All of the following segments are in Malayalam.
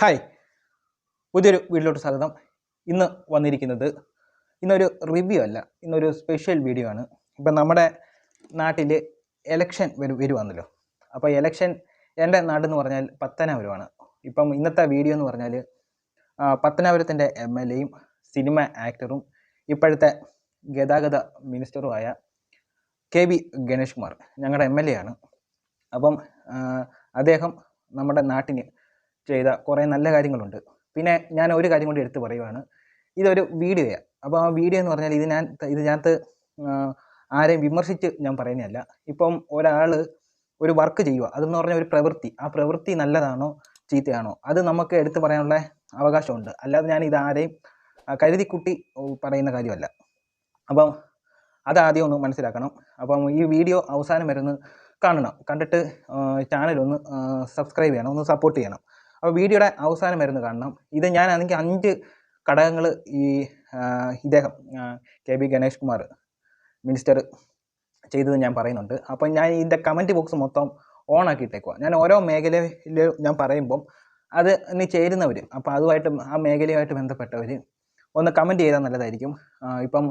ഹായ് പുതിയൊരു വീട്ടിലോട്ട് സ്വാഗതം. ഇന്ന് വന്നിരിക്കുന്നത് ഇന്നൊരു റിവ്യൂ അല്ല ഇന്നൊരു സ്പെഷ്യൽ വീഡിയോ ആണ്. ഇപ്പം നമ്മുടെ നാട്ടിൽ എലക്ഷൻ വരു വരുവാണല്ലോ. അപ്പോൾ എലക്ഷൻ എന്റെ നാടെന്ന് പറഞ്ഞാൽ പത്തനാപുരമാണ്. ഇപ്പം ഇന്നത്തെ വീഡിയോ എന്ന് പറഞ്ഞാൽ പത്തനാപുരത്തിന്റെ എം എൽ എയും സിനിമ ആക്ടറും ഇപ്പോഴത്തെ ഗതാഗത മിനിസ്റ്ററുമായ കെ ബി ഗണേഷ് കുമാർ ഞങ്ങളുടെ എം എൽ എ ആണ്. അപ്പം അദ്ദേഹം നമ്മുടെ നാട്ടിന് ചെയ്ത കുറേ നല്ല കാര്യങ്ങളുണ്ട്. പിന്നെ ഞാൻ ഒരു കാര്യം കൂടി എടുത്തു പറയുവാണ്. ഇതൊരു വീഡിയോയാണ് അപ്പോൾ ആ വീഡിയോ എന്ന് പറഞ്ഞാൽ ഇത് ഞാൻ ഇതിനകത്ത് ആരെയും വിമർശിച്ച് ഞാൻ പറയുന്നതല്ല. ഇപ്പം ഒരാൾ ഒരു വർക്ക് ചെയ്യുക അതെന്ന് പറഞ്ഞാൽ ഒരു പ്രവൃത്തി. ആ പ്രവൃത്തി നല്ലതാണോ ചീത്തയാണോ? അത് നമുക്ക് എടുത്തു പറയാനുള്ള അവകാശമുണ്ട്. അല്ലാതെ ഞാൻ ഇത് ആരെയും കരുതിക്കുട്ടി പറയുന്ന കാര്യമല്ല. അപ്പം അതാദ്യം ഒന്ന് മനസ്സിലാക്കണം. അപ്പം ഈ വീഡിയോ അവസാനം വരുന്ന കാണണം. കണ്ടിട്ട് ചാനൽ ഒന്ന് സബ്സ്ക്രൈബ് ചെയ്യണം. ഒന്ന് സപ്പോർട്ട് ചെയ്യണം. അപ്പോൾ വീഡിയോയുടെ അവസാനം വരുന്ന കാണണം. ഇത് ഞാനാണെങ്കിൽ അഞ്ച് ഘടകങ്ങൾ ഈ ഇദ്ദേഹം K B Ganesh Kumar minister ചെയ്തത് ഞാൻ പറയുന്നുണ്ട്. അപ്പം ഞാൻ ഇതിന്റെ കമന്റ് ബോക്സ് മൊത്തം ഓൺ ആക്കിയിട്ടേക്കുക ഞാൻ ഓരോ മേഖലയിൽ ഞാൻ പറയുമ്പം അത് ഇനി ചേരുന്നവർ അപ്പോൾ അതുമായിട്ട് ആ മേഖലയുമായിട്ട് ബന്ധപ്പെട്ടവർ ഒന്ന് കമന്റ് ചെയ്താൽ നല്ലതായിരിക്കും. ഇപ്പം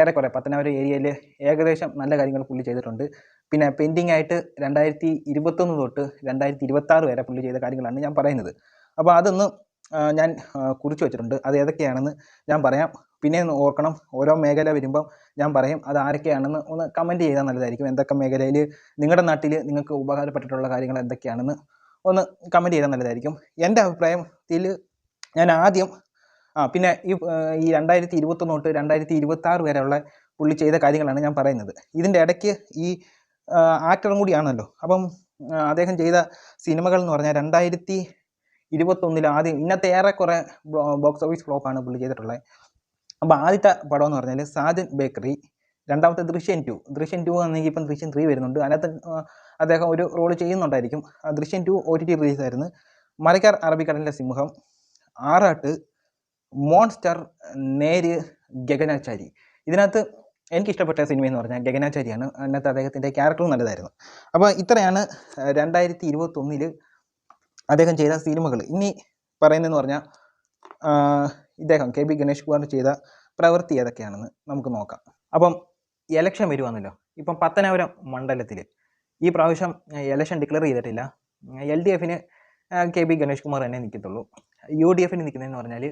ഏറെക്കുറെ പത്തനാപുരം ഏരിയയിൽ ഏകദേശം നല്ല കാര്യങ്ങൾ പുള്ളി ചെയ്തിട്ടുണ്ട്. പിന്നെ പെൻഡിങ് ആയിട്ട് രണ്ടായിരത്തി ഇരുപത്തൊന്ന് തൊട്ട് രണ്ടായിരത്തി ഇരുപത്താറ് വരെ പുള്ളി ചെയ്ത കാര്യങ്ങളാണ് ഞാൻ പറയുന്നത്. അപ്പോൾ അതൊന്ന് ഞാൻ കുറിച്ച് വെച്ചിട്ടുണ്ട്. അത് ഏതൊക്കെയാണെന്ന് ഞാൻ പറയാം. പിന്നെ ഒന്ന് ഓർക്കണം. ഓരോ മേഖല വരുമ്പം ഞാൻ പറയും അത് ആരൊക്കെയാണെന്ന് ഒന്ന് കമന്റ് ചെയ്താൽ നല്ലതായിരിക്കും. എന്തൊക്കെ മേഖലയിൽ നിങ്ങളുടെ നാട്ടിൽ നിങ്ങൾക്ക് ഉപകാരപ്പെട്ടിട്ടുള്ള കാര്യങ്ങൾ എന്തൊക്കെയാണെന്ന് ഒന്ന് കമന്റ് ചെയ്താൽ നല്ലതായിരിക്കും. എന്റെ അഭിപ്രായത്തിൽ ഞാൻ ആദ്യം ആ പിന്നെ ഈ ഈ രണ്ടായിരത്തി ഇരുപത്തൊന്ന് തൊട്ട് രണ്ടായിരത്തി ഇരുപത്താറ് വരെയുള്ള പുള്ളി ചെയ്ത കാര്യങ്ങളാണ് ഞാൻ പറയുന്നത്. ഇതിന്റെ ഇടയ്ക്ക് ഈ ആക്ടറും കൂടിയാണല്ലോ അപ്പം അദ്ദേഹം ചെയ്ത സിനിമകൾ എന്ന് പറഞ്ഞാൽ രണ്ടായിരത്തി ഇരുപത്തൊന്നിൽ ആദ്യം ഇന്നത്തെ ഏറെക്കുറെ ബോക്സ് ഓഫീസ് ഫ്ലോപ്പാണ് പുള്ളി ചെയ്തിട്ടുള്ളത്. അപ്പോൾ ആദ്യത്തെ പടം എന്ന് പറഞ്ഞാൽ സാജൻ ബേക്കറി രണ്ടാമത്തെ ദൃശ്യൻ ടു. ദൃശ്യൻ ടു ആണെങ്കിൽ ഇപ്പം ദൃശ്യൻ ത്രീ വരുന്നുണ്ട്. അതിനകത്ത് അദ്ദേഹം ഒരു റോൾ ചെയ്യുന്നുണ്ടായിരിക്കും. ദൃശ്യൻ Drishyam two O T T റിലീസായിരുന്നു. Marakkar അറബിക്കടലിന്റെ സിംഹം ആറാട്ട് മോൺസ്റ്റർ നേര് ഗഗനാചാരി. ഇതിനകത്ത് എനിക്ക് ഇഷ്ടപ്പെട്ട സിനിമ എന്ന് പറഞ്ഞാൽ ഗഗനാചാരിയാണ്. അതിനകത്ത് അദ്ദേഹത്തിന്റെ ക്യാരക്ടറും നല്ലതായിരുന്നു. അപ്പോൾ ഇത്രയാണ് രണ്ടായിരത്തി ഇരുപത്തൊന്നിൽ അദ്ദേഹം ചെയ്ത സിനിമകൾ. ഇനി പറയുന്നതെന്ന് പറഞ്ഞാൽ ഇദ്ദേഹം കെ ബി ഗണേഷ് കുമാർ ചെയ്ത പ്രവൃത്തി ഏതൊക്കെയാണെന്ന് നമുക്ക് നോക്കാം. അപ്പം എലക്ഷൻ വരുവാണല്ലോ. ഇപ്പം പത്തനാപുരം മണ്ഡലത്തിൽ ഈ പ്രാവശ്യം എലക്ഷൻ ഡിക്ലെയർ ചെയ്തിട്ടില്ല. എൽ ഡി എഫിന് കെ ബി ഗണേഷ് കുമാർ തന്നെ നിൽക്കത്തുള്ളൂ. യു ഡി എഫിന് നിൽക്കുന്നതെന്ന് പറഞ്ഞാൽ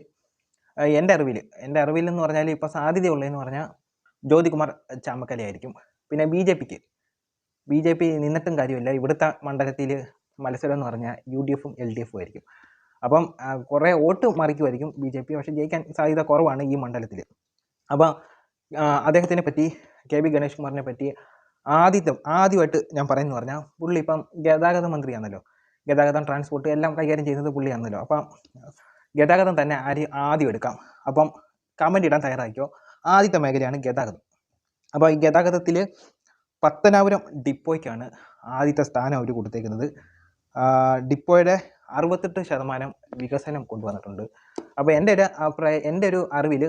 എന്റെ അറിവിൽ എന്റെ അറിവിൽ എന്ന് പറഞ്ഞാൽ ഇപ്പോൾ സാധ്യതയുള്ളതെന്ന് പറഞ്ഞാൽ ജ്യോതികുമാർ ചാമക്കലയായിരിക്കും പിന്നെ ബി ജെ പിക്ക്. ബി ജെ പി നിന്നിട്ടും കാര്യമില്ല. ഇവിടുത്തെ മണ്ഡലത്തിൽ മത്സരം എന്ന് പറഞ്ഞാൽ യു ഡി എഫും എൽ ഡി എഫും ആയിരിക്കും. അപ്പം കുറേ വോട്ട് മറിക്കുമായിരിക്കും ബി ജെ പി. പക്ഷേ ജയിക്കാൻ സാധ്യത കുറവാണ് ഈ മണ്ഡലത്തിൽ അപ്പം അദ്ദേഹത്തിനെ പറ്റി കെ ബി ഗണേഷ് കുമാറിനെ പറ്റി ആദ്യത്തെ ആദ്യമായിട്ട് ഞാൻ പറയുന്നത് പറഞ്ഞാൽ പുള്ളി ഇപ്പം ഗതാഗത മന്ത്രിയാണല്ലോ. ഗതാഗതം ട്രാൻസ്പോർട്ട് എല്ലാം കൈകാര്യം ചെയ്യുന്നത് പുള്ളിയാണല്ലോ. അപ്പം ഗതാഗതം തന്നെ ആര് ആദ്യം എടുക്കാം. അപ്പം കമന്റ് ഇടാൻ തയ്യാറാക്കിയോ ആദ്യത്തെ മേഖലയാണ് ഗതാഗതം. അപ്പോൾ ഈ ഗതാഗതത്തിൽ പത്തനാപുരം ഡിപ്പോയ്ക്കാണ് ആദ്യത്തെ സ്ഥാനം അവർ കൊടുത്തേക്കുന്നത്. ഡിപ്പോയുടെ അറുപത്തെട്ട് ശതമാനം വികസനം കൊണ്ടുവന്നിട്ടുണ്ട്. അപ്പോൾ എന്റെ ഒരു അഭിപ്രായം എന്റെ ഒരു അറിവിൽ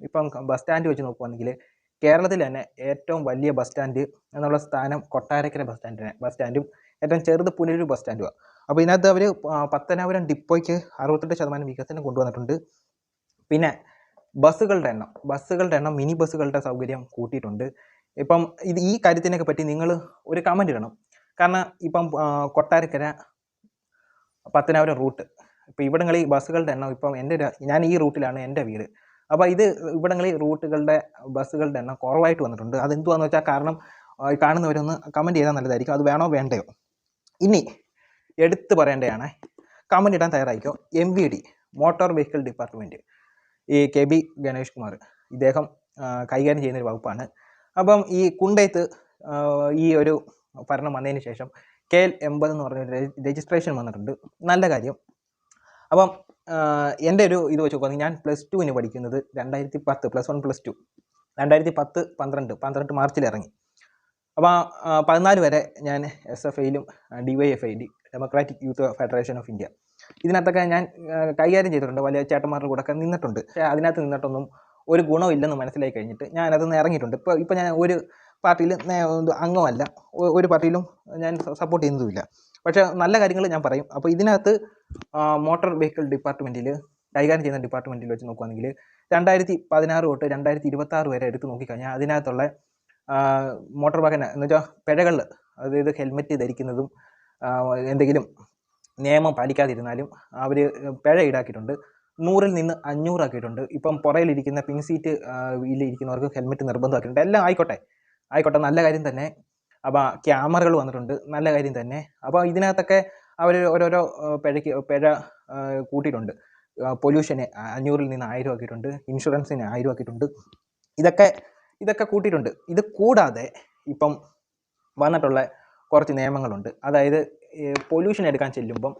ഇപ്പം ബസ് സ്റ്റാൻഡ് വെച്ച് നോക്കുവാണെങ്കിൽ കേരളത്തിൽ തന്നെ ഏറ്റവും വലിയ ബസ് സ്റ്റാൻഡ് എന്നുള്ള സ്ഥാനം കൊട്ടാരക്കര ബസ് സ്റ്റാൻഡിന് ബസ് സ്റ്റാൻഡും ഏറ്റവും ചെറുത് പുനലൂർ ബസ് സ്റ്റാൻഡുമാണ് അപ്പോൾ ഇതിനകത്ത് അവർ പത്തനാപുരം ഡിപ്പോയ്ക്ക് അറുപത്തെട്ട് ശതമാനം വികസനം കൊണ്ടുവന്നിട്ടുണ്ട്. പിന്നെ ബസ്സുകളുടെ എണ്ണം ബസ്സുകളുടെ എണ്ണം മിനി ബസ്സുകളുടെ സൗകര്യം കൂട്ടിയിട്ടുണ്ട്. ഇപ്പം ഇത് ഈ കാര്യത്തിനൊക്കെ പറ്റി നിങ്ങൾ ഒരു കമന്റ് ഇടണം. കാരണം ഇപ്പം കൊട്ടാരക്കര പത്തനാപുരം റൂട്ട് ഇപ്പോൾ ഇവിടങ്ങളിൽ ബസ്സുകളുടെ എണ്ണം ഇപ്പം എന്റെ ഞാൻ ഈ റൂട്ടിലാണ് എന്റെ വീട്. അപ്പോൾ ഇത് ഇവിടങ്ങളിൽ റൂട്ടുകളുടെ ബസ്സുകളുടെ എണ്ണം കുറവായിട്ട് വന്നിട്ടുണ്ട്. അതെന്തുവാന്ന് വെച്ചാൽ കാരണം കാണുന്നവരൊന്ന് കമന്റ് ചെയ്താൽ നല്ലതായിരിക്കും. അത് വേണോ വേണ്ടയോ? ഇനി എടുത്തു പറയേണ്ടതാണ്. കമന്റ് ഇടാൻ തയ്യാറായിക്കോ M V D motor vehicle department ഈ കെ ബി ഗണേഷ് കുമാർ ഇദ്ദേഹം കൈകാര്യം ചെയ്യുന്ന ഒരു വകുപ്പാണ്. അപ്പം ഈ കുണ്ടയത്ത് ഈ ഒരു ഭരണം വന്നതിന് ശേഷം കെ എൽ എൺപത് എന്ന് പറഞ്ഞ രജിസ്ട്രേഷൻ വന്നിട്ടുണ്ട്. നല്ല കാര്യം. അപ്പം എന്റെ ഒരു ഇത് വെച്ച് നോക്കുകയാണെങ്കിൽ ഞാൻ പ്ലസ് ടുവിന് പഠിക്കുന്നത് രണ്ടായിരത്തി പത്ത് പ്ലസ് വൺ പ്ലസ് ടു. രണ്ടായിരത്തി പത്ത് പന്ത്രണ്ട് പന്ത്രണ്ട് മാർച്ചിൽ ഇറങ്ങി. അപ്പോൾ പതിനാല് വരെ ഞാൻ S F ഐയിലും D Y F I D democratic youth federation of India ഇതിനകത്തൊക്കെ ഞാൻ കൈകാര്യം ചെയ്തിട്ടുണ്ട്. വലിയ ചേട്ടന്മാരുടെ കൂടെ ഒക്കെ നിന്നിട്ടുണ്ട്. പക്ഷേ അതിനകത്ത് നിന്നിട്ടൊന്നും ഒരു ഗുണമില്ലെന്ന് മനസ്സിലായി കഴിഞ്ഞിട്ട് ഞാൻ അതിൽ ഇറങ്ങിയിട്ടുണ്ട്. ഇപ്പോൾ ഇപ്പോൾ ഞാൻ ഒരു പാർട്ടിയിൽ അംഗമല്ല. ഒരു പാർട്ടിയിലും ഞാൻ സപ്പോർട്ട് ചെയ്യുന്നതുമില്ല. പക്ഷേ നല്ല കാര്യങ്ങൾ ഞാൻ പറയും. അപ്പോൾ ഇതിനകത്ത് മോട്ടോർ വെഹിക്കിൾ ഡിപ്പാർട്ട്മെന്റിൽ കൈകാര്യം ചെയ്യുന്ന ഡിപ്പാർട്ട്മെന്റിൽ വെച്ച് നോക്കുകയാണെങ്കിൽ രണ്ടായിരത്തി പതിനാറ് തൊട്ട് രണ്ടായിരത്തി ഇരുപത്തി ആറ് വരെ എടുത്ത് നോക്കിക്കഴിഞ്ഞാൽ അതിനകത്തുള്ള മോട്ടോർ വാഹന എന്ന് വെച്ചാൽ പിഴകൾ അതായത് ഹെൽമെറ്റ് ധരിക്കുന്നതും എന്തെങ്കിലും നിയമം പാലിക്കാതിരുന്നാലും അവർ പിഴ ഈടാക്കിയിട്ടുണ്ട്. നൂറിൽ നിന്ന് അഞ്ഞൂറാക്കിയിട്ടുണ്ട്. ഇപ്പം പുറയിലിരിക്കുന്ന പിൻ സീറ്റ് ഇരിക്കുന്നവർക്ക് ഹെൽമെറ്റ് നിർബന്ധമാക്കിയിട്ടുണ്ട്. എല്ലാം ആയിക്കോട്ടെ. ആയിക്കോട്ടെ നല്ല കാര്യം തന്നെ. അപ്പോൾ ക്യാമറകൾ വന്നിട്ടുണ്ട്. നല്ല കാര്യം തന്നെ. അപ്പോൾ ഇതിനകത്തൊക്കെ അവർ ഓരോരോ പിഴയ്ക്ക് പിഴ കൂട്ടിയിട്ടുണ്ട്. പൊല്യൂഷന് അഞ്ഞൂറിൽ നിന്ന് ആയിരം ആക്കിയിട്ടുണ്ട് ഇൻഷുറൻസിന് ആയിരം ആക്കിയിട്ടുണ്ട് ഇതൊക്കെ ഇതൊക്കെ കൂട്ടിയിട്ടുണ്ട്. ഇത് കൂടാതെ ഇപ്പം വന്നിട്ടുള്ള കുറച്ച് നിയമങ്ങളുണ്ട്. അതായത് പൊല്യൂഷൻ എടുക്കാൻ ചെല്ലുമ്പം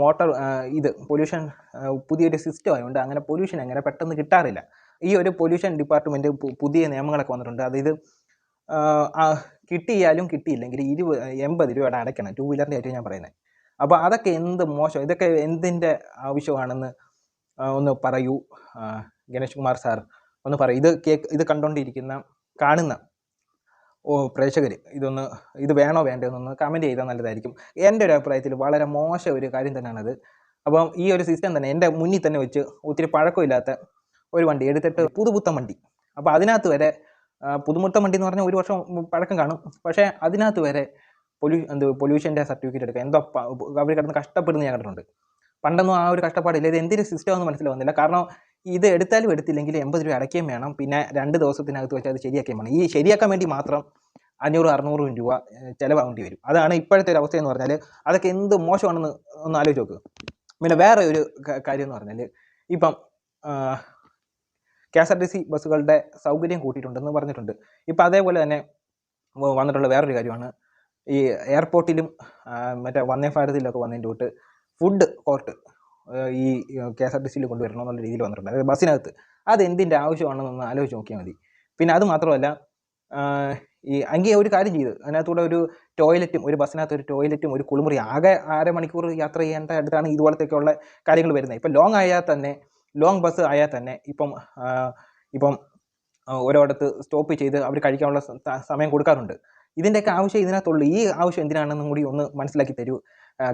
മോട്ടോർ ഇത് പൊല്യൂഷൻ പുതിയൊരു സിസ്റ്റം ആയതുകൊണ്ട് അങ്ങനെ പൊല്യൂഷൻ അങ്ങനെ പെട്ടെന്ന് കിട്ടാറില്ല. ഈ ഒരു പൊല്യൂഷൻ ഡിപ്പാർട്ട്മെന്റ് പുതിയ നിയമങ്ങളൊക്കെ വന്നിട്ടുണ്ട്. അതായത് കിട്ടിയാലും കിട്ടിയില്ലെങ്കിൽ ഇരുപത് എൺപത് രൂപയുടെ അടയ്ക്കണം. ടു വീലറിന്റെ ആയിട്ട് ഞാൻ പറയുന്നത് അപ്പോൾ അതൊക്കെ എന്ത് മോശം ഇതൊക്കെ എന്തിന്റെ ആവശ്യമാണെന്ന് ഒന്ന് പറയൂ. ഗണേഷ് കുമാർ സാർ ഒന്ന് പറയൂ. ഇത് കേക്ക് ഇത് കണ്ടുകൊണ്ടിരിക്കുന്ന കാണുന്ന പ്രേക്ഷകർ ഇതൊന്ന് ഇത് വേണോ വേണ്ടോ എന്നൊന്ന് കമന്റ് ചെയ്താൽ നല്ലതായിരിക്കും. എന്റെ ഒരു അഭിപ്രായത്തിൽ വളരെ മോശം ഒരു കാര്യം തന്നെയാണത്. അപ്പം ഈ ഒരു സിസ്റ്റം തന്നെ എന്റെ മുന്നിൽ തന്നെ വെച്ച് ഒത്തിരി പഴക്കമില്ലാത്ത ഒരു വണ്ടി എടുത്തിട്ട് പുതുപുത്തൻ വണ്ടി. അപ്പോൾ അതിനകത്ത് വരെ ആ, പുതുമുത്തൻ വണ്ടി എന്ന് പറഞ്ഞാൽ ഒരു വർഷം പഴക്കം കാണും. പക്ഷേ അതിനകത്ത് വരെ പൊല്യൂ എന്ത് പൊല്യൂഷന്റെ സർട്ടിഫിക്കറ്റ് എടുക്കുക. എന്തോ അവർ കിടന്ന് കഷ്ടപ്പെടുന്ന ഞാൻ കണ്ടിട്ടുണ്ട്. പണ്ടൊന്നും ആ ഒരു കഷ്ടപ്പാടില്ല. ഇത് എന്തിന്റെ സിസ്റ്റം ഒന്നും മനസ്സിലാവുന്നില്ല കാരണം ഇത് എടുത്താലും എടുത്തില്ലെങ്കിൽ എൺപത് രൂപ അടയ്ക്കുകയും വേണം. പിന്നെ രണ്ട് ദിവസത്തിനകത്ത് വെച്ച് അത് ശരിയാക്കുകയും വേണം. ഈ ശരിയാക്കാൻ വേണ്ടി മാത്രം അഞ്ഞൂറ് അറുന്നൂറും രൂപ ചിലവാകേണ്ടി വരും. അതാണ് ഇപ്പോഴത്തെ ഒരു അവസ്ഥ എന്ന് പറഞ്ഞാൽ അതൊക്കെ എന്ത് മോശമാണെന്ന് ഒന്ന് ആലോചിച്ച് നോക്ക്. പിന്നെ വേറെ ഒരു കാര്യം എന്ന് പറഞ്ഞാൽ ഇപ്പം K S R T C ബസ്സുകളുടെ സൗകര്യം കൂട്ടിയിട്ടുണ്ടെന്ന് പറഞ്ഞിട്ടുണ്ട്. ഇപ്പം അതേപോലെ തന്നെ വന്നിട്ടുള്ള വേറൊരു കാര്യമാണ്. ഈ എയർപോർട്ടിലും മറ്റേ വന്ദേ ഭാരതിലൊക്കെ വന്നതിന്റെ തൊട്ട് ഫുഡ് കോർട്ട്. ഈ കെ എസ് ആർ ടി സിയിൽ കൊണ്ടുവരണം എന്നുള്ള രീതിയിൽ വന്നിട്ടുണ്ട്. അതായത് ബസ്സിനകത്ത്. അത് എന്തിന്റെ ആവശ്യമാണെന്നൊന്ന് ആലോചിച്ച് നോക്കിയാൽ മതി. പിന്നെ അത് മാത്രമല്ല ഈ അങ്കി ഒരു കാര്യം ചെയ്ത്. അതിനകത്തൂടെ ഒരു ടോയ്ലറ്റും ഒരു ബസ്സിനകത്ത് ഒരു ടോയ്ലറ്റും ഒരു കുളിമുറി ആകെ അരമണിക്കൂർ യാത്ര ചെയ്യേണ്ട അടുത്താണ് ഇതുപോലത്തെയൊക്കെയുള്ള കാര്യങ്ങൾ വരുന്നത്. ഇപ്പം ലോങ് ആയാൽ തന്നെ ലോങ് ബസ് ആയാൽ തന്നെ ഇപ്പം ഇപ്പം ഓരോടത്ത് സ്റ്റോപ്പ് ചെയ്ത് അവർ കഴിക്കാനുള്ള സമയം കൊടുക്കാറുണ്ട്. ഇതിന്റെയൊക്കെ ആവശ്യം ഇതിനകത്തുള്ളൂ. ഈ ആവശ്യം എന്തിനാണെന്നും കൂടി ഒന്ന് മനസ്സിലാക്കി തരൂ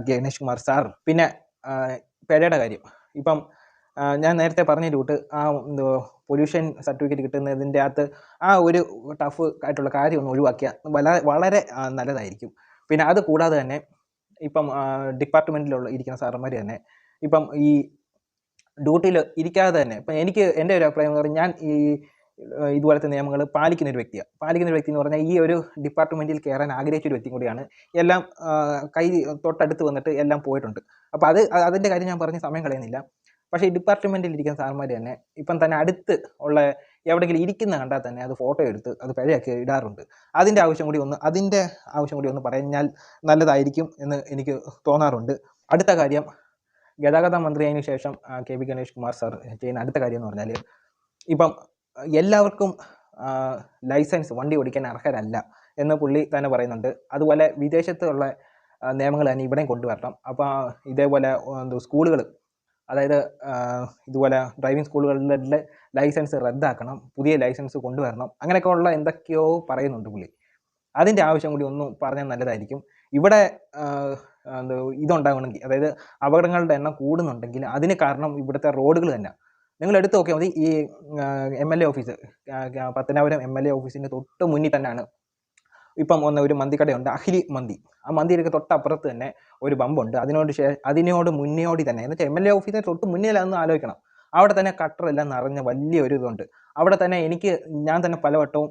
ഗണേഷ് കുമാർ സാർ. പിന്നെ ആ, പിഴയുടെ കാര്യം. ഇപ്പം ഞാൻ നേരത്തെ പറഞ്ഞ റൂട്ട് ആ എന്തോ പൊല്യൂഷൻ സർട്ടിഫിക്കറ്റ് കിട്ടുന്നതിന്റെ അകത്ത് ആ ഒരു ടഫ് ആയിട്ടുള്ള കാര്യം ഒന്ന് ഒഴിവാക്കിയാൽ വളരെ വളരെ നല്ലതായിരിക്കും. പിന്നെ അത് കൂടാതെ തന്നെ ഇപ്പം ഡിപ്പാർട്ട്മെന്റിലുള്ള ഇരിക്കുന്ന സാറന്മാർ തന്നെ ഇപ്പം ഈ ഡ്യൂട്ടിയിൽ ഇരിക്കാതെ തന്നെ ഇപ്പം എനിക്ക് എന്റെ ഒരു അഭിപ്രായം എന്ന് പറഞ്ഞാൽ ഞാൻ ഈ ഇതുപോലത്തെ നിയമങ്ങൾ പാലിക്കുന്ന ഒരു വ്യക്തിയാണ് പാലിക്കുന്ന ഒരു വ്യക്തി എന്ന് പറഞ്ഞാൽ ഈ ഒരു ഡിപ്പാർട്ട്മെന്റിൽ കയറാൻ ആഗ്രഹിച്ച ഒരു വ്യക്തി കൂടിയാണ്. എല്ലാം കൈ തൊട്ടടുത്ത് വന്നിട്ട് എല്ലാം പോയിട്ടുണ്ട്. അപ്പോൾ അത് അതിന്റെ കാര്യം ഞാൻ പറഞ്ഞ് സമയം കളയുന്നില്ല. പക്ഷേ ഈ ഡിപ്പാർട്ട്മെന്റിൽ ഇരിക്കുന്ന സാർമാർ തന്നെ ഇപ്പം തന്നെ അടുത്ത് ഉള്ള എവിടെയെങ്കിലും ഇരിക്കുന്ന കണ്ടാൽ തന്നെ അത് ഫോട്ടോ എടുത്ത് അത് പഴയൊക്കെ ഇടാറുണ്ട്. അതിന്റെ ആവശ്യം കൂടി ഒന്ന് അതിന്റെ ആവശ്യം കൂടി ഒന്ന് പറഞ്ഞാൽ നല്ലതായിരിക്കും എന്ന് എനിക്ക് തോന്നാറുണ്ട്. അടുത്ത കാര്യം ഗതാഗത മന്ത്രിയായതിനു ശേഷം K V Ganesh Kumar sir ചെയ്യുന്ന അടുത്ത കാര്യം എന്ന് പറഞ്ഞാൽ ഇപ്പം എല്ലാവർക്കും ലൈസൻസ് വണ്ടി ഓടിക്കാൻ അർഹരല്ല എന്ന് പുള്ളി തന്നെ പറയുന്നുണ്ട്. അതുപോലെ വിദേശത്തുള്ള നിയമങ്ങൾ തന്നെ ഇവിടെയും കൊണ്ടുവരണം. അപ്പോൾ ഇതേപോലെ എന്തോ സ്കൂളുകൾ അതായത് ഇതുപോലെ ഡ്രൈവിംഗ് സ്കൂളുകളിലെ ലൈസൻസ് റദ്ദാക്കണം പുതിയ ലൈസൻസ് കൊണ്ടുവരണം അങ്ങനെയൊക്കെ ഉള്ള എന്തൊക്കെയോ പറയുന്നുണ്ട് പുള്ളി. അതിന്റെ ആവശ്യം കൂടി ഒന്ന് പറഞ്ഞാൽ നല്ലതായിരിക്കും. ഇവിടെ ഇതുണ്ടാകണമെങ്കിൽ അതായത് അപകടങ്ങളുടെ എണ്ണം കൂടുന്നുണ്ടെങ്കിൽ അതിന് കാരണം ഇവിടുത്തെ റോഡുകൾ തന്നെ. നിങ്ങൾ എടുത്ത് നോക്കിയാൽ മതി. ഈ M L A office Pathanapuram M L A ഓഫീസിന്റെ തൊട്ട് മുന്നിൽ തന്നെയാണ്. ഇപ്പം ഒന്ന് ഒരു മന്തിക്കടയുണ്ട്. അഖിലി മന്തി. ആ മന്തിയിലൊക്കെ തൊട്ടപ്പുറത്ത് തന്നെ ഒരു ബമ്പുണ്ട്. അതിനോട് അതിനോട് മുന്നോടി തന്നെ. എന്നുവെച്ചാൽ എം എൽ എ ഓഫീസിന് തൊട്ട് മുന്നിലാണെന്ന് ആലോചിക്കണം. അവിടെ തന്നെ കട്ടറെല്ലാം നിറഞ്ഞ വലിയൊരു ഇതുണ്ട്. അവിടെ തന്നെ എനിക്ക് ഞാൻ തന്നെ പലവട്ടവും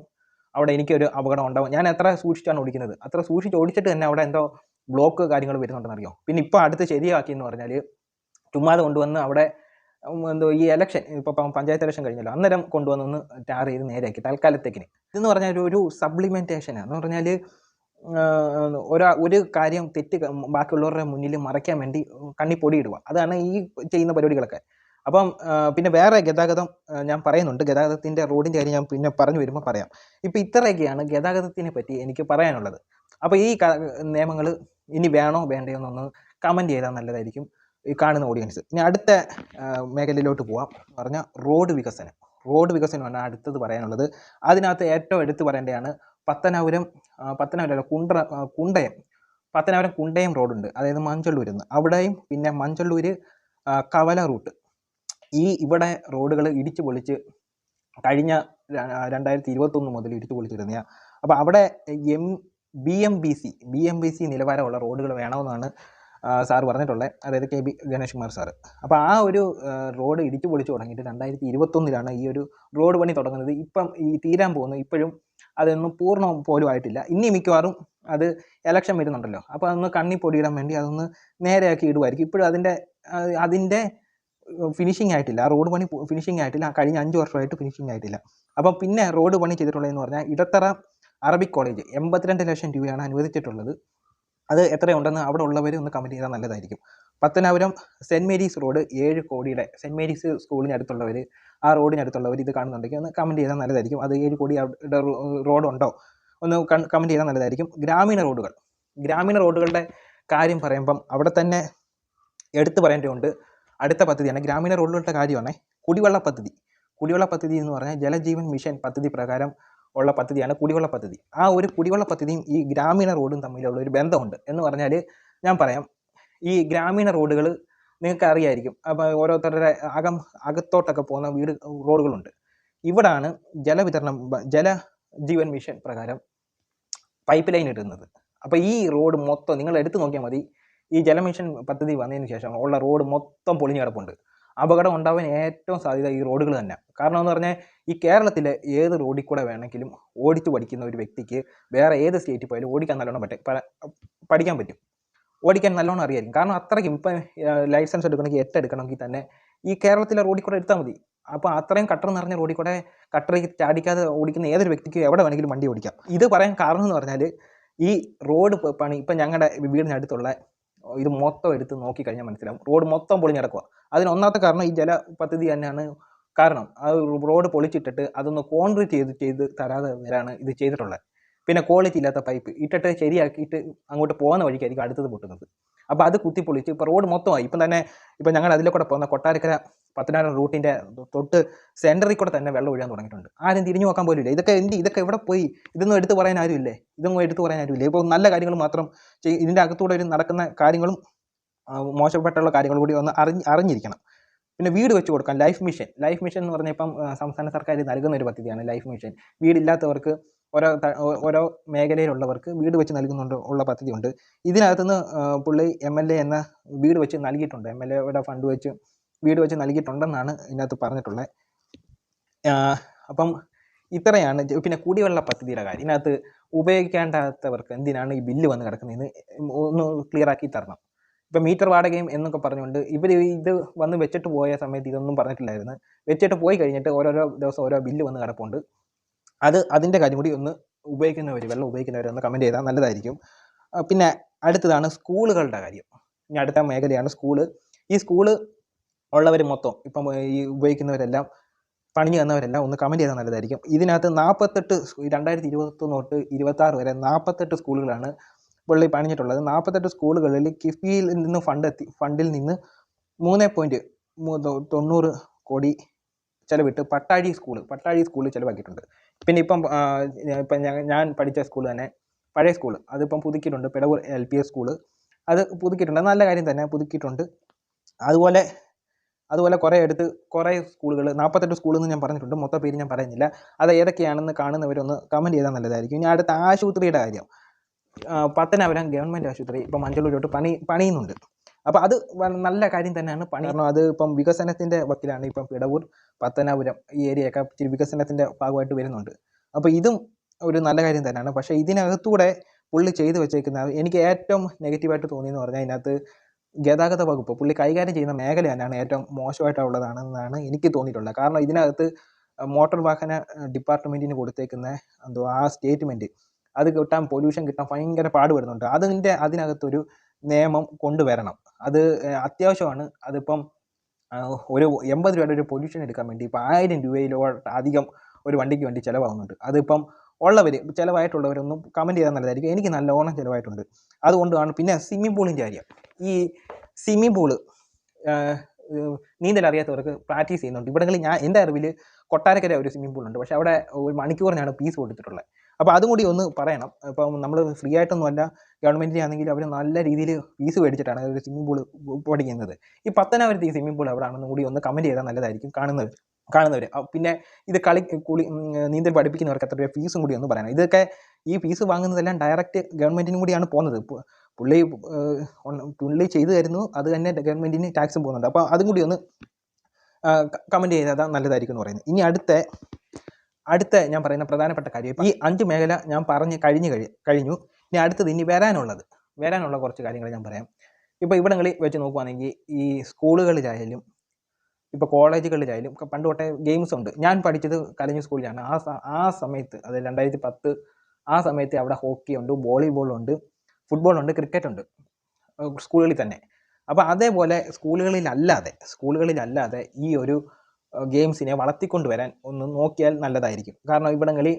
അവിടെ എനിക്കൊരു അപകടം ഉണ്ടാവും. ഞാൻ എത്ര സൂക്ഷിച്ചാണ് ഓടിക്കുന്നത്? അത്ര സൂക്ഷിച്ച് ഓടിച്ചിട്ട് തന്നെ അവിടെ എന്തോ ബ്ലോക്ക് കാര്യങ്ങൾ വരുന്നുണ്ടെന്ന് അറിയോ പിന്നെ ഇപ്പോൾ അടുത്ത് ശരിയാക്കി എന്ന് പറഞ്ഞാൽ ചുമ്മാതെ കൊണ്ടുവന്ന് അവിടെ എന്തോ ഈ ഇലക്ഷൻ ഇപ്പോൾ പഞ്ചായത്ത് ഇലക്ഷൻ കഴിഞ്ഞല്ലോ. അന്നേരം കൊണ്ടുവന്നൊന്ന് ടാർ ചെയ്ത് നേരെയാക്കി തൽക്കാലത്തേക്കിന്. ഇതെന്ന് പറഞ്ഞാൽ ഒരു- സപ്ലിമെന്റേഷൻ എന്ന് പറഞ്ഞാൽ ഒരാ ഒരു കാര്യം തെറ്റ് ബാക്കിയുള്ളവരുടെ മുന്നിൽ മറയ്ക്കാൻ വേണ്ടി കണ്ണി പൊടിയിടുക. അതാണ് ഈ ചെയ്യുന്ന പരിപാടികളൊക്കെ. അപ്പം പിന്നെ വേറെ ഗതാഗതം ഞാൻ പറയുന്നുണ്ട്. ഗതാഗതത്തിന്റെ റോഡിന്റെ കാര്യം ഞാൻ പിന്നെ പറഞ്ഞു വരുമ്പോൾ പറയാം. ഇപ്പോൾ ഇത്രയൊക്കെയാണ് ഗതാഗതത്തിനെ പറ്റി എനിക്ക് പറയാനുള്ളത്. അപ്പോൾ ഈ നിയമങ്ങൾ ഇനി വേണോ വേണ്ടയോ എന്നൊന്ന് കമന്റ് ചെയ്താൽ നല്ലതായിരിക്കും. ഈ കാണുന്ന ഓഡിയൻസ് ഇനി അടുത്ത മേഖലയിലോട്ട് പോവാം. പറഞ്ഞാൽ റോഡ് വികസനം. റോഡ് വികസനമാണ് അടുത്തത് പറയാനുള്ളത്. അതിനകത്ത് ഏറ്റവും എടുത്തു പറയേണ്ടതാണ് പത്തനാപുരം പത്തനാപുരം കുണ്ട്ര കുണ്ടയം. പത്തനാപുരം കുണ്ടയം റോഡുണ്ട് അതായത് മഞ്ചള്ളൂരിൽ നിന്ന് അവിടെയും പിന്നെ മഞ്ചള്ളൂർ കവല റൂട്ട് ഈ ഇവിടെ റോഡുകൾ ഇടിച്ചു പൊളിച്ച് കഴിഞ്ഞ രണ്ടായിരത്തി ഇരുപത്തൊന്ന് മുതൽ ഇടിച്ചു പൊളിച്ചിരുന്ന അപ്പോൾ അവിടെ M B M B C B M B C നിലവാരമുള്ള റോഡുകൾ വേണമെന്നാണ് സാർ പറഞ്ഞിട്ടുള്ളത് അതായത് K B Ganesh Kumar sir. അപ്പോൾ ആ ഒരു റോഡ് ഇടിച്ചു പൊളിച്ചു തുടങ്ങിയിട്ട് രണ്ടായിരത്തി ഇരുപത്തൊന്നിലാണ് ഈ ഒരു റോഡ് പണി തുടങ്ങുന്നത്. ഇപ്പം ഈ തീരാൻ പോകുന്നു ഇപ്പോഴും അതൊന്നും പൂർണം പോലും ആയിട്ടില്ല. ഇനി മിക്കവാറും അത് എലക്ഷൻ വരുന്നുണ്ടല്ലോ. അപ്പോൾ അതൊന്ന് കണ്ണി പൊടിയിടാൻ വേണ്ടി അതൊന്ന് നേരെയാക്കി ഇടുമായിരിക്കും ഇപ്പോഴും അതിന്റെ അതിന്റെ ഫിനിഷിംഗ് ആയിട്ടില്ല. ആ റോഡ് പണി ഫിനിഷിംഗ് ആയിട്ടില്ല. കഴിഞ്ഞ അഞ്ച് വർഷമായിട്ട് ഫിനിഷിംഗ് ആയിട്ടില്ല. അപ്പം പിന്നെ റോഡ് പണി ചെയ്തിട്ടുള്ളതെന്ന് പറഞ്ഞാൽ ഇടത്തറ അറബിക് കോളേജ് എൺപത്തിരണ്ട് ലക്ഷം രൂപയാണ് അനുവദിച്ചിട്ടുള്ളത്. അത് എത്രയുണ്ടെന്ന് അവിടെ ഉള്ളവർ ഒന്ന് കമന്റ് ചെയ്താൽ നല്ലതായിരിക്കും. പത്തനാപുരം സെന്റ് മേരീസ് റോഡ് ഏഴ് കോടിയുടെ സെന്റ് മേരീസ് സ്കൂളിന് അടുത്തുള്ളവർ ആ റോഡിനടുത്തുള്ളവർ ഇത് കാണുന്നുണ്ടെങ്കിൽ ഒന്ന് കമന്റ് ചെയ്താൽ നല്ലതായിരിക്കും. അത് ഏഴ് കോടി റോഡ് റോഡുണ്ടോ ഒന്ന് കമന്റ് ചെയ്താൽ നല്ലതായിരിക്കും. ഗ്രാമീണ റോഡുകൾ. ഗ്രാമീണ റോഡുകളുടെ കാര്യം പറയുമ്പം അവിടെ തന്നെ എടുത്തു പറയേണ്ടതുണ്ട്. അടുത്ത പദ്ധതിയാണ് ഗ്രാമീണ റോഡുകളുടെ കാര്യമാണ് കുടിവെള്ള പദ്ധതി. കുടിവെള്ള പദ്ധതി എന്ന് പറഞ്ഞാൽ ജലജീവൻ മിഷൻ പദ്ധതി പ്രകാരം ഉള്ള പദ്ധതിയാണ് കുടിവെള്ള പദ്ധതി. ആ ഒരു കുടിവെള്ള പദ്ധതിയും ഈ ഗ്രാമീണ റോഡും തമ്മിലുള്ള ഒരു ബന്ധമുണ്ട്. എന്ന് പറഞ്ഞാൽ ഞാൻ പറയാം ഈ ഗ്രാമീണ റോഡുകൾ നിങ്ങൾക്ക് അറിയായിരിക്കും. അപ്പോൾ ഓരോരുത്തരുടെ അകം അകത്തോട്ടൊക്കെ പോകുന്ന വീട് റോഡുകളുണ്ട്. ഇവിടാണ് ജലവിതരണം ജല ജീവൻ മിഷൻ പ്രകാരം പൈപ്പ് ലൈൻ ഇടുന്നത്. അപ്പോൾ ഈ റോഡ് മൊത്തം നിങ്ങൾ എടുത്തു നോക്കിയാൽ മതി. ഈ ജലമിഷൻ പദ്ധതി വന്നതിന് ശേഷം ഉള്ള റോഡ് മൊത്തം പൊളിഞ്ഞു കിടപ്പുണ്ട്. അപകടം ഉണ്ടാവാൻ ഏറ്റവും സാധ്യത ഈ റോഡുകൾ തന്നെ. കാരണം എന്ന് പറഞ്ഞാൽ ഈ കേരളത്തിലെ ഏത് റോഡിൽ കൂടെ വേണമെങ്കിലും ഓടിച്ചു പഠിക്കുന്ന ഒരു വ്യക്തിക്ക് വേറെ ഏത് സ്റ്റേറ്റിൽ പോയാലും ഓടിക്കാൻ നല്ലോണം പറ്റും. പഠിക്കാൻ പറ്റും. ഓടിക്കാൻ നല്ലോണം അറിയായിരിക്കും. കാരണം അത്രയ്ക്കും ഇപ്പം ലൈസൻസ് എടുക്കണമെങ്കിൽ എട്ട് എടുക്കണമെങ്കിൽ തന്നെ ഈ കേരളത്തിലെ റോഡിൽ കൂടെ എടുത്താൽ മതി. അപ്പോൾ അത്രയും കട്ടർ നിറഞ്ഞ റോഡിൽ കൂടെ കട്ടറിൽ ചാടിക്കാതെ ഓടിക്കുന്ന ഏതൊരു വ്യക്തിക്കും എവിടെ വേണമെങ്കിലും വണ്ടി ഓടിക്കാം. ഇത് പറയാൻ കാരണം എന്ന് പറഞ്ഞാൽ ഈ റോഡ് പണി ഇപ്പം ഞങ്ങളുടെ വീടിനടുത്തുള്ള ഇത് മൊത്തം എടുത്ത് നോക്കിക്കഴിഞ്ഞാൽ മനസ്സിലാവും. റോഡ് മൊത്തം പൊളിഞ്ഞ് കിടക്കുക അതിന് ഒന്നാമത്തെ കാരണം ഈ ജല പദ്ധതി തന്നെയാണ് കാരണം. ആ റോഡ് പൊളിച്ചിട്ടിട്ട് അതൊന്ന് കോൺക്രീറ്റ് ചെയ്ത് ചെയ്ത് തരാതെ വരാണ് ഇത് ചെയ്തിട്ടുള്ളത്. പിന്നെ ക്വാളിറ്റി ഇല്ലാത്ത പൈപ്പ് ഇട്ടിട്ട് ശരിയാക്കിയിട്ട് അങ്ങോട്ട് പോകുന്ന വഴിക്കായിരിക്കും അടുത്തത് പൊട്ടുന്നത്. അപ്പോൾ അത് കുത്തിപ്പൊളിച്ച് ഇപ്പോൾ റോഡ് മൊത്തമായി. ഇപ്പം തന്നെ ഇപ്പം ഞങ്ങൾ അതിലെ കൂടെ പോകുന്ന കൊട്ടാരക്കര പത്തനാപുരം റൂട്ടിന്റെ തൊട്ട് സെന്ററിൽ കൂടെ തന്നെ വെള്ളം ഒഴിയാൻ തുടങ്ങിയിട്ടുണ്ട്. ആരും തിരിഞ്ഞു നോക്കാൻ പോലും ഇല്ല. ഇതൊക്കെ എന്ത് ഇതൊക്കെ എവിടെ പോയി? ഇതൊന്നും എടുത്തു പറയാൻ ആരുമില്ലേ ഇതൊന്നും എടുത്തു പറയാൻ ആരുമില്ല ഇപ്പോൾ നല്ല കാര്യങ്ങൾ മാത്രം ഇതിന്റെ അകത്തൂടെ ഒരു നടക്കുന്ന കാര്യങ്ങളും മോശപ്പെട്ടുള്ള കാര്യങ്ങൾ കൂടി ഒന്ന് അറിഞ്ഞ് അറിഞ്ഞിരിക്കണം. പിന്നെ വീട് വെച്ച് കൊടുക്കാം. Life mission. ലൈഫ് മിഷൻ എന്ന് പറഞ്ഞാൽ ഇപ്പം സംസ്ഥാന സർക്കാർ നൽകുന്ന ഒരു പദ്ധതിയാണ് ലൈഫ് മിഷൻ. വീടില്ലാത്തവർക്ക് ഓരോ ഓരോ മേഖലയിലുള്ളവർക്ക് വീട് വെച്ച് നൽകുന്നുണ്ട് ഉള്ള പദ്ധതിയുണ്ട്. ഇതിനകത്തുനിന്ന് പുള്ളി എം എൽ എ എന്ന വീട് വെച്ച് നൽകിയിട്ടുണ്ട്. എം എൽ എയുടെ ഫണ്ട് വെച്ച് വീട് വെച്ച് നൽകിയിട്ടുണ്ടെന്നാണ് ഇതിനകത്ത് പറഞ്ഞിട്ടുള്ളത്. അപ്പം ഇത്രയാണ്. പിന്നെ കുടിവെള്ള പദ്ധതിയുടെ കാര്യം. ഇതിനകത്ത് ഉപയോഗിക്കേണ്ടാത്തവർക്ക് എന്തിനാണ് ഈ ബില്ല് വന്ന് കിടക്കുന്നതെന്ന് ഒന്ന് ക്ലിയർ ആക്കി തരണം. ഇപ്പം മീറ്റർ വാടകയും എന്നൊക്കെ പറഞ്ഞുകൊണ്ട് ഇവർ ഇത് വന്ന് വെച്ചിട്ട് പോയ സമയത്ത് ഇതൊന്നും പറഞ്ഞിട്ടില്ലായിരുന്നു. വെച്ചിട്ട് പോയി കഴിഞ്ഞിട്ട് ഓരോരോ ദിവസം ഓരോ ബില്ല് വന്ന് കിടപ്പുണ്ട്. അത് അതിന്റെ കാര്യം കൂടി ഒന്ന് ഉപയോഗിക്കുന്നവർ വെള്ളം ഉപയോഗിക്കുന്നവർ ഒന്ന് കമന്റ് ചെയ്താൽ നല്ലതായിരിക്കും. പിന്നെ അടുത്തതാണ് സ്കൂളുകളുടെ കാര്യം. ഇനി അടുത്ത മേഖലയാണ് സ്കൂൾ. ഈ സ്കൂൾ ഉള്ളവർ മൊത്തം ഇപ്പം ഈ ഉപയോഗിക്കുന്നവരെല്ലാം പണിഞ്ഞു തന്നവരെല്ലാം ഒന്ന് കമന്റ് ചെയ്താൽ നല്ലതായിരിക്കും. ഇതിനകത്ത് നാൽപ്പത്തെട്ട് രണ്ടായിരത്തി ഇരുപത്തൊന്ന് തൊട്ട് ഇരുപത്താറ് വരെ നാൽപ്പത്തെട്ട് സ്കൂളുകളാണ് പുള്ളി പണിഞ്ഞിട്ടുള്ളത്. നാൽപ്പത്തെട്ട് സ്കൂളുകളിൽ കിഫ്ബിയിൽ നിന്ന് ഫണ്ട് എത്തി ഫണ്ടിൽ നിന്ന് മൂന്ന് പോയിന്റ് തൊണ്ണൂറ് കോടി ചിലവിട്ട് പട്ടാഴി സ്കൂൾ പട്ടാഴി സ്കൂളിൽ ചിലവാക്കിയിട്ടുണ്ട്. പിന്നെ ഇപ്പം ഇപ്പം ഞാൻ പഠിച്ച സ്കൂൾ തന്നെ പഴയ സ്കൂൾ അതിപ്പം പുതുക്കിയിട്ടുണ്ട് Pidavoor L P S school. അത് പുതുക്കിയിട്ടുണ്ട്. നല്ല കാര്യം തന്നെ പുതുക്കിയിട്ടുണ്ട്. അതുപോലെ അതുപോലെ കുറേ എടുത്ത് കുറേ സ്കൂളുകൾ നാൽപ്പത്തെട്ട് സ്കൂളിൽ നിന്ന് ഞാൻ പറഞ്ഞിട്ടുണ്ട് മൊത്തം പേര് ഞാൻ പറയുന്നില്ല. അത് ഏതൊക്കെയാണെന്ന് കാണുന്നവരൊന്ന് കമന്റ് ചെയ്താൽ നല്ലതായിരിക്കും. ഇനി അടുത്ത ആശുപത്രിയുടെ കാര്യം. പത്തനാപുരം ഗവൺമെന്റ് ആശുപത്രി ഇപ്പം മഞ്ചളൂരോട്ട് പണി പണിയുന്നുണ്ട്. അപ്പോൾ അത് നല്ല കാര്യം തന്നെയാണ്. പണി കാരണം അത് ഇപ്പം വികസനത്തിന്റെ വക്കിലാണ് ഇപ്പം പിടവൂർ പത്തനാപുരം ഈ ഏരിയയൊക്കെ ഇച്ചിരി വികസനത്തിന്റെ ഭാഗമായിട്ട് വരുന്നുണ്ട്. അപ്പോൾ ഇതും ഒരു നല്ല കാര്യം തന്നെയാണ്. പക്ഷേ ഇതിനകത്തൂടെ പുള്ളി ചെയ്തു വെച്ചേക്കുന്ന എനിക്ക് ഏറ്റവും നെഗറ്റീവായിട്ട് തോന്നിയെന്ന് പറഞ്ഞാൽ ഇതിനകത്ത് ഗതാഗത വകുപ്പ് പുള്ളി കൈകാര്യം ചെയ്യുന്ന മേഖല തന്നെയാണ് ഏറ്റവും മോശമായിട്ടുള്ളതാണെന്നാണ് എനിക്ക് തോന്നിയിട്ടുള്ളത്. കാരണം ഇതിനകത്ത് മോട്ടോർ വാഹന ഡിപ്പാർട്ട്മെന്റിന് കൊടുത്തേക്കുന്ന എന്തോ ആ സ്റ്റേറ്റ്മെന്റ് അത് കിട്ടാൻ പൊല്യൂഷൻ കിട്ടാൻ ഭയങ്കര പാടുപെടുന്നുണ്ട് അതിന്റെ അതിനകത്തൊരു നിയമം കൊണ്ടുവരണം. അത് അത്യാവശ്യമാണ്. അതിപ്പം ഒരു എൺപത് രൂപയുടെ ഒരു പൊല്യൂഷൻ എടുക്കാൻ വേണ്ടി ഇപ്പം ആയിരം രൂപയിലോ അധികം ഒരു വണ്ടിക്ക് വേണ്ടി ചിലവാകുന്നുണ്ട്. അതിപ്പം ഉള്ളവർ ചിലവായിട്ടുള്ളവരൊന്നും കമന്റ് ചെയ്താൽ നല്ലതായിരിക്കും. എനിക്ക് നല്ലോണം ചിലവായിട്ടുണ്ട്. അതുകൊണ്ടാണ് പിന്നെ സ്വിമ്മിംഗ് പൂളിന്റെ കാര്യം. ഈ സ്വിമ്മിംഗ് പൂൾ നീന്തൽ അറിയാത്തവർക്ക് പ്രാക്ടീസ് ചെയ്യുന്നുണ്ട്. ഇവിടങ്ങളിൽ ഞാൻ എന്റെ അറിവിൽ കൊട്ടാരക്കര ഒരു സ്വിമ്മിംഗ് പൂളുണ്ട് പക്ഷേ അവിടെ ഒരു മണിക്കൂറിനാണ് പീസ് കൊടുത്തിട്ടുള്ളത്. അപ്പോൾ അതും കൂടി ഒന്ന് പറയണം. ഇപ്പം നമ്മൾ ഫ്രീ ആയിട്ടൊന്നുമല്ല ഗവൺമെന്റിന്റെ ആണെങ്കിൽ അവർ നല്ല രീതിയിൽ ഫീസ് മേടിച്ചിട്ടാണ് ഒരു സ്വിമ്മിംഗ് പൂൾ പഠിക്കുന്നത്. ഈ പത്തനാപുരത്ത് ഈ സ്വിമ്മിംഗ് പൂൾ എവിടെയാണെന്നും കൂടി ഒന്ന് കമന്റ് ചെയ്താൽ നല്ലതായിരിക്കും കാണുന്നവർ കാണുന്നവർ പിന്നെ ഇത് കളി കുളി നീന്തൽ പഠിപ്പിക്കുന്നവർക്ക് എത്ര രൂപ ഫീസും കൂടി ഒന്ന് പറയണം ഇതൊക്കെ ഈ ഫീസ് വാങ്ങുന്നതെല്ലാം ഡയറക്റ്റ് ഗവൺമെന്റിനും കൂടിയാണ് പോകുന്നത്. പുള്ളി പുള്ളി ചെയ്തു തരുന്നു. അത് തന്നെ ഗവൺമെന്റിന് ടാക്സും പോകുന്നുണ്ട്. അപ്പോൾ അതും കൂടി ഒന്ന് കമന്റ് ചെയ്താൽ നല്ലതായിരിക്കും എന്ന് പറയുന്നത്. ഇനി അടുത്ത അടുത്ത ഞാൻ പറയുന്ന പ്രധാനപ്പെട്ട കാര്യം. ഈ അഞ്ച് മേഖല ഞാൻ പറഞ്ഞ് കഴിഞ്ഞ് കഴിഞ്ഞു. ഇനി അടുത്തത് ഇനി വരാനുള്ളത്. വരാനുള്ള കുറച്ച് കാര്യങ്ങൾ ഞാൻ പറയാം. ഇപ്പോൾ ഇവിടങ്ങളിൽ വെച്ച് നോക്കുവാണെങ്കിൽ ഈ സ്കൂളുകളിലായാലും ഇപ്പോൾ കോളേജുകളിലായാലും പണ്ട് തൊട്ടേ ഗെയിംസ് ഉണ്ട്. ഞാൻ പഠിച്ചത് കലഞ്ഞ സ്കൂളിലാണ്. ആ ആ സമയത്ത് അത് രണ്ടായിരത്തി പത്ത് ആ സമയത്ത് അവിടെ ഹോക്കി ഉണ്ട് വോളിബോൾ ഉണ്ട് ഫുട്ബോൾ ഉണ്ട് ക്രിക്കറ്റ് ഉണ്ട്. സ്കൂളുകളിൽ തന്നെ. അപ്പോൾ അതേപോലെ സ്കൂളുകളിലല്ലാതെ സ്കൂളുകളിലല്ലാതെ ഈ ഒരു ഗെയിംസിനെ വളർത്തിക്കൊണ്ട് വരാൻ ഒന്ന് നോക്കിയാൽ നല്ലതായിരിക്കും. കാരണം ഇവിടങ്ങളിൽ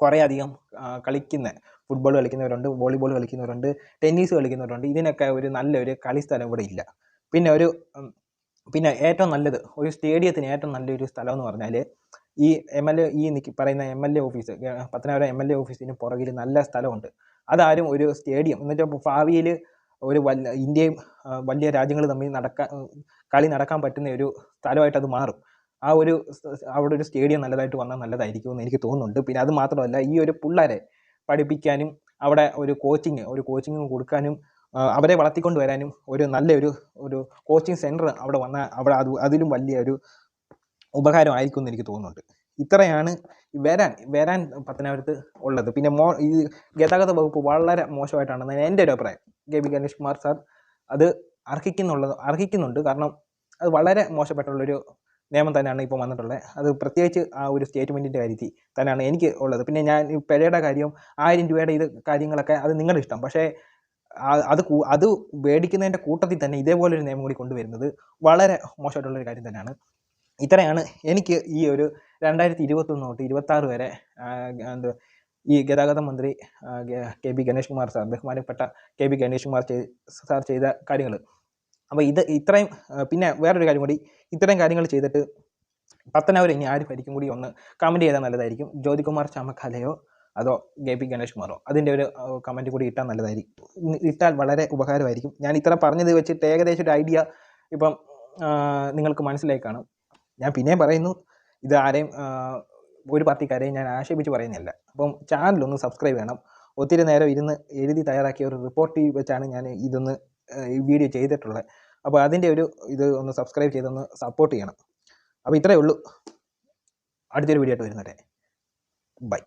കുറേ അധികം കളിക്കുന്ന ഫുട്ബോൾ കളിക്കുന്നവരുണ്ട് വോളിബോൾ കളിക്കുന്നവരുണ്ട് ടെന്നീസ് കളിക്കുന്നവരുണ്ട്. ഇതിനൊക്കെ ഒരു നല്ലൊരു കളിസ്ഥലം ഇവിടെ ഇല്ല. പിന്നെ ഒരു പിന്നെ ഏറ്റവും നല്ലത് ഒരു സ്റ്റേഡിയത്തിന് ഏറ്റവും നല്ലൊരു സ്ഥലം എന്ന് പറഞ്ഞാൽ ഈ എം എൽ എ ഈ പറയുന്ന M L A office Pathanapuram M L A ഓഫീസിന് പുറകിൽ നല്ല സ്ഥലമുണ്ട്. അതാരും ഒരു സ്റ്റേഡിയം എന്നുവെച്ചാൽ ഭാവിയിൽ ഒരു വല്ല ഇന്ത്യയും വലിയ രാജ്യങ്ങൾ തമ്മിൽ നടക്കാൻ കളി നടക്കാൻ പറ്റുന്ന ഒരു സ്ഥലമായിട്ട് അത് മാറും. ആ ഒരു അവിടെ ഒരു സ്റ്റേഡിയം നല്ലതായിട്ട് വന്നാൽ നല്ലതായിരിക്കും എന്ന് എനിക്ക് തോന്നുന്നുണ്ട്. പിന്നെ അത് മാത്രമല്ല ഈ ഒരു പിള്ളേരെ പഠിപ്പിക്കാനും അവിടെ ഒരു കോച്ചിങ് ഒരു കോച്ചിങ് കൊടുക്കാനും അവരെ വളർത്തിക്കൊണ്ട് വരാനും ഒരു നല്ലൊരു ഒരു കോച്ചിങ് സെന്റർ അവിടെ വന്നാൽ അവിടെ അത് അതിലും വലിയ ഒരു ഉപകാരമായിരിക്കും എന്ന് എനിക്ക് തോന്നുന്നുണ്ട്. ഇത്രയാണ് വരാൻ വരാൻ പത്തനാപുരത്ത് ഉള്ളത്. പിന്നെ മോ ഈ ഗതാഗത വകുപ്പ് വളരെ മോശമായിട്ടാണെന്ന് എന്റെ ഒരു അഭിപ്രായം. K B Ganesh Kumar sir അത് അർഹിക്കുന്നുള്ളത് അർഹിക്കുന്നുണ്ട്. കാരണം അത് വളരെ മോശപ്പെട്ടുള്ളൊരു നിയമം തന്നെയാണ് ഇപ്പോൾ വന്നിട്ടുള്ളത്. അത് പ്രത്യേകിച്ച് ആ ഒരു സ്റ്റേറ്റ്മെന്റിന്റെ കാര്യത്തിൽ തന്നെയാണ് എനിക്ക് ഉള്ളത്. പിന്നെ ഞാൻ പിഴയുടെ കാര്യം ആയിരം രൂപയുടെ ഇത് കാര്യങ്ങളൊക്കെ അത് നിങ്ങളുടെ ഇഷ്ടം. പക്ഷേ അത് അത് മേടിക്കുന്നതിന്റെ കൂട്ടത്തിൽ തന്നെ ഇതേപോലെ ഒരു നിയമം കൂടി കൊണ്ടുവരുന്നത് വളരെ മോശമായിട്ടുള്ളൊരു കാര്യം തന്നെയാണ്. ഇത്രയാണ് എനിക്ക് ഈ ഒരു രണ്ടായിരത്തി ഇരുപത്തൊന്ന് തൊട്ട് ഇരുപത്താറ് വരെ ഈ ഗതാഗത മന്ത്രി K B Ganesh Kumar sir ബഹുമാനപ്പെട്ട K B Ganesh Kumar sir ചെയ്ത കാര്യങ്ങൾ അപ്പോൾ ഇത് ഇത്രയും പിന്നെ വേറൊരു കാര്യം കൂടി ഇത്രയും കാര്യങ്ങൾ ചെയ്തിട്ട് പത്തനാപുരം ഇനി ആരും ഭരിക്കും കൂടി ഒന്ന് കമന്റ് ചെയ്താൽ നല്ലതായിരിക്കും. ജ്യോതികുമാർ ചാമക്കാലയോ അതോ കെ പി ഗണേഷ് കുമാറോ അതിന്റെ ഒരു കമന്റ് കൂടി ഇട്ടാൽ നല്ലതായിരിക്കും. ഇട്ടാൽ വളരെ ഉപകാരമായിരിക്കും. ഞാൻ ഇത്ര പറഞ്ഞത് വെച്ചിട്ട് ഏകദേശം ഒരു ഐഡിയ ഇപ്പം നിങ്ങൾക്ക് മനസ്സിലായി കാണും. ഞാൻ പിന്നെയും പറയുന്നു ഇത് ആരെയും ഒരു പാർട്ടിക്കാരെയും ഞാൻ ആക്ഷേപിച്ച് പറയുന്നില്ല. അപ്പം ചാനലൊന്ന് സബ്സ്ക്രൈബ് ചെയ്യണം ഒത്തിരി നേരം ഇരുന്ന് എഴുതി തയ്യാറാക്കിയ ഒരു റിപ്പോർട്ട് വെച്ചാണ് ഞാൻ ഇതൊന്ന് ഈ വീഡിയോ ചെയ്തിട്ടുള്ളത്. അപ്പോൾ അതിന്റെ ഒരു ഇത് ഒന്ന് സബ്സ്ക്രൈബ് ചെയ്തൊന്ന് സപ്പോർട്ട് ചെയ്യണം. അപ്പോൾ ഇത്രയേ ഉള്ളൂ. അടുത്തൊരു വീഡിയോ ആയിട്ട് വരുന്നതേ ബൈ